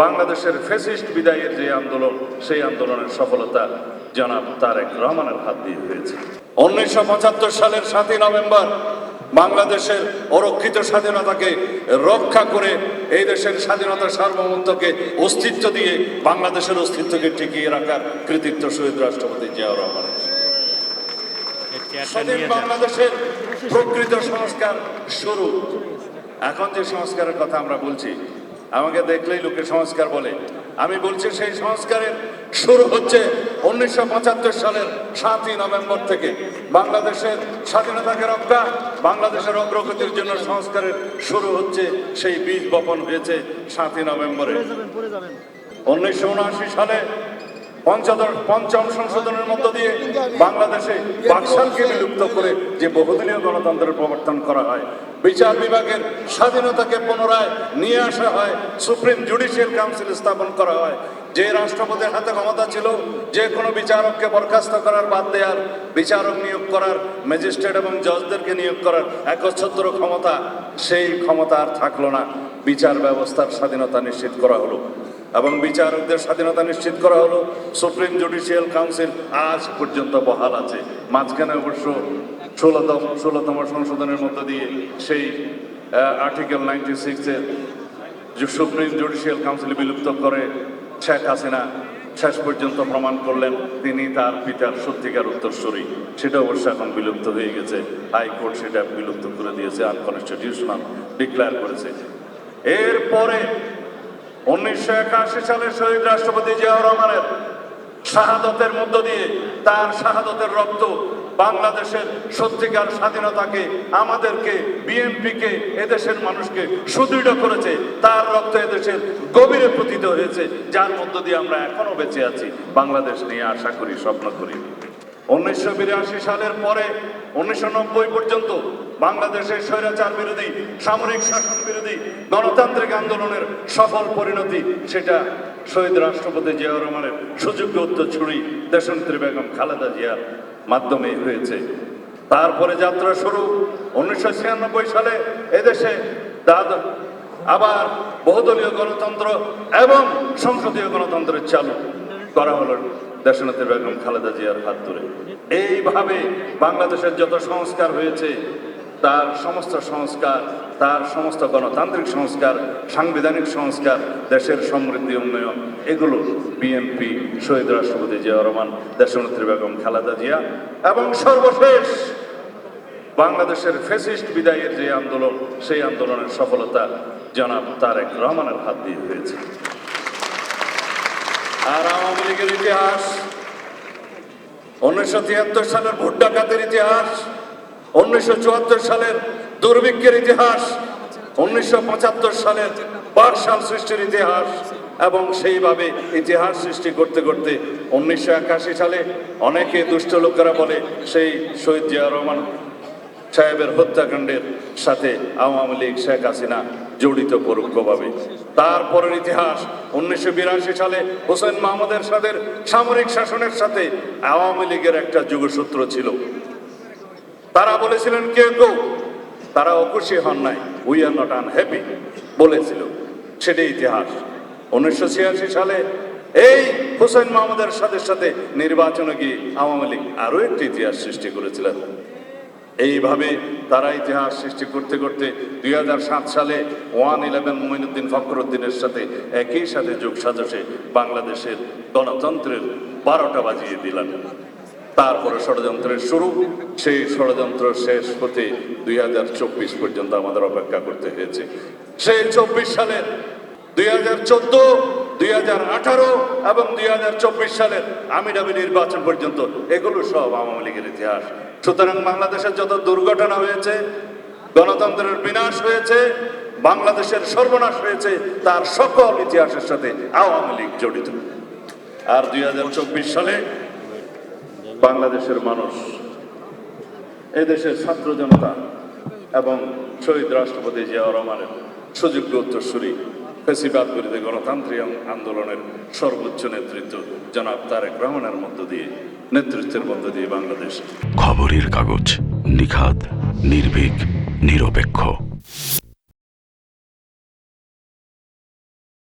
বাংলাদেশের ফেসিস্ট বিদায়ের যে আন্দোলন, সেই আন্দোলনের সফলতা জনাব তারেক রহমানের হাত দিয়ে হয়েছে। উনিশশো পঁচাত্তর সালের সাতই নভেম্বর বাংলাদেশের অরক্ষিত স্বাধীনতাকে রক্ষা করে এই দেশের স্বাধীনতা সার্বভৌমত্বকে অস্তিত্ব দিয়ে বাংলাদেশের অস্তিত্বকে টিকিয়ে রাখার কৃতিত্ব শহীদ রাষ্ট্রপতি জিয়াউর রহমানের। বাংলাদেশের প্রকৃত সংস্কার শুরু। এখন যে সংস্কারের কথা আমরা বলছি আমাকে দেখলেই লোকে সংস্কার বলে। আমি বলছি সেই সংস্কারের শুরু হচ্ছে উনিশশো পঁচাত্তর সালের সাতই নভেম্বর থেকে। বাংলাদেশের স্বাধীনতাকে রক্ষা বাংলাদেশের অগ্রগতির জন্য সংস্কারের শুরু হচ্ছে সেই বীজ বপন হয়েছে সাতই নভেম্বরে। উনিশশো উনআশি সালে পঞ্চম সংশোধনের মধ্য দিয়ে বাংলাদেশে বাকশালকে বিলুপ্ত করে যে বহুদিনীয় গণতন্ত্রের প্রবর্তন করা হয়, বিচার বিভাগের স্বাধীনতাকে পুনরায় নিয়ে আসা হয়, সুপ্রিম জুডিশিয়াল কাউন্সিল স্থাপন করা হয় যে রাষ্ট্রপতির হাতে ক্ষমতা ছিল, যে কোনো বিচারককে বরখাস্ত করার বাদ দেওয়ার বিচারক নিয়োগ করার, ম্যাজিস্ট্রেট এবং জজদেরকে নিয়োগ করার একচ্ছত্র ক্ষমতা, সেই ক্ষমতা আর থাকল না। বিচার ব্যবস্থার স্বাধীনতা নিশ্চিত করা হলো। এবং বিচারকদের স্বাধীনতা নিশ্চিত করা হলো। সুপ্রিম জুডিশিয়াল কাউন্সিল আজ পর্যন্ত বহাল আছে। মাঝখানে অবশ্য ষোলোতম ষোলোতম সংশোধনের মধ্য দিয়ে সেই আর্টিকেল নাইনটি সিক্সের সুপ্রিম জুডিশিয়াল কাউন্সিল বিলুপ্ত করে শেখ হাসিনা শেষ পর্যন্ত প্রমাণ করলেন তিনি তার পিতার সত্যিকার উত্তরসূরি। সেটা অবশ্য এখন বিলুপ্ত হয়ে গেছে। হাইকোর্ট সেটা বিলুপ্ত করে দিয়েছে আনকনস্টিটিউশনাল ডিক্লেয়ার করেছে। এরপরে উনিশশো একাশি সালে শহীদ রাষ্ট্রপতি জিয়াউর রহমানের শাহাদতের মধ্য দিয়ে তার শাহাদতের রক্ত বাংলাদেশের সত্যিকার স্বাধীনতাকে, আমাদেরকে, বিএনপিকে, এদেশের মানুষকে সুদৃঢ় করেছে। তার রক্ত এদেশের গভীরে পতিত হয়েছে, যার মধ্য দিয়ে আমরা এখনও বেঁচে আছি। বাংলাদেশ নিয়ে আশা করি, স্বপ্ন করি। উনিশশো বিরাশি সালের পরে, উনিশশো নব্বই পর্যন্ত বাংলাদেশের স্বৈরাচার বিরোধী, সামরিক শাসন বিরোধী, গণতান্ত্রিক আন্দোলনের সফল পরিণতি, সেটা শহীদ রাষ্ট্রপতি জিয়াউর রহমানের সুযোগ্য উত্তরছড়ি দেশনেত্রী বেগম খালেদা জিয়ার মাধ্যমে হয়েছে। তারপরে যাত্রা শুরু উনিশশো ছিয়ানব্বই সালে এদেশে দাদা আবার বহুদলীয় গণতন্ত্র এবং সংসদীয় গণতন্ত্রের চালু করা হলো দেশনেত্রী বেগম খালেদা জিয়ার হাত ধরে। এইভাবে বাংলাদেশের যত সংস্কার হয়েছে তার সমস্ত সংস্কার, তার সমস্ত গণতান্ত্রিক সংস্কার, সাংবিধানিক সংস্কার, দেশের সমৃদ্ধি, উন্নয়ন, এগুলো বিএনপি শহীদ রাষ্ট্রপতি জিয়া রহমান, দেশনেত্রী বেগম খালেদা জিয়া এবং সর্বশেষ বাংলাদেশের ফেসিস্ট বিদায়ের যে আন্দোলন, সেই আন্দোলনের সফলতা জনাব তারেক রহমানের হাত দিয়ে হয়েছে। আর আওয়ামী লীগের ইতিহাস, উনিশশো তিয়াত্তর সালের ভোট ডাকাতের ইতিহাস উনিশশো চুয়াত্তর সালের দুর্ভিক্ষের ইতিহাস, উনিশশো পঁচাত্তর সালের বাকশাল সৃষ্টির ইতিহাস এবং সেইভাবে ইতিহাস সৃষ্টি করতে করতে উনিশশো একাশি সালে অনেকে দুষ্ট লোকেরা বলে সেই শহীদ জিয়া রহমান সাহেবের হত্যাকাণ্ডের সাথে আওয়ামী লীগ, শেখ হাসিনা জড়িত পরোক্ষভাবে। তারপরের ইতিহাস, উনিশশো বিরাশি সালে হোসেন মাহমুদের সাথে সামরিক শাসনের সাথে আওয়ামী লীগের একটা যুগসূত্র ছিল। তারা বলেছিলেন কেউ কেউ তারা অখুশি হন নাই। উই আর নট আনহ্যাপি বলেছিল। সেটাই ইতিহাস। উনিশশো ছিয়াশি সালে এই হোসেন মাহমুদের সাথে সাথে নির্বাচনে গিয়ে আওয়ামী লীগ আরও একটি ইতিহাস সৃষ্টি করেছিলেন। এইভাবে তারা ইতিহাস সৃষ্টি করতে করতে দুই হাজার সাত সালে ওয়ান ইলেভেন মঈনুদ্দিন ফখরুদ্দিনের সাথে একই সাথে যোগ সাজসে বাংলাদেশের গণতন্ত্রের বারোটা বাজিয়ে দিলেন। তারপরে ষড়যন্ত্রের শুরু। সেই ষড়যন্ত্র শেষ হতে দুই হাজার চব্বিশ পর্যন্ত আমাদের অপেক্ষা করতে হয়েছে। সেই চব্বিশ সালের দুই হাজার চোদ্দ, দুই হাজার আঠারো এবং দুই হাজার চব্বিশ সালের আমিরাবি নির্বাচন পর্যন্ত এগুলো সব আওয়ামী লীগের ইতিহাস। সুতরাং বাংলাদেশের যত দুর্ঘটনা হয়েছে, গণতন্ত্রের বিনাশ হয়েছে, বাংলাদেশের সর্বনাশ হয়েছে, তার সকল ইতিহাসের সাথে আওয়ামী লীগ জড়িত। আর দুই হাজার চব্বিশ সালে বাংলাদেশের মানুষ, এদেশের ছাত্র জনতা এবং শহীদ রাষ্ট্রপতি জিয়াউর রহমানের সুযোগ্য উত্তরসূরি ফেসিবাদ বিরোধী গণতান্ত্রিক আন্দোলনের সর্বোচ্চ নেতৃত্ব জনাব তারেক রহমানের মধ্য দিয়ে, নেতৃত্বের মধ্য দিয়ে বাংলাদেশ। খবরের কাগজ নিখাদ, নির্ভীক, নিরপেক্ষ।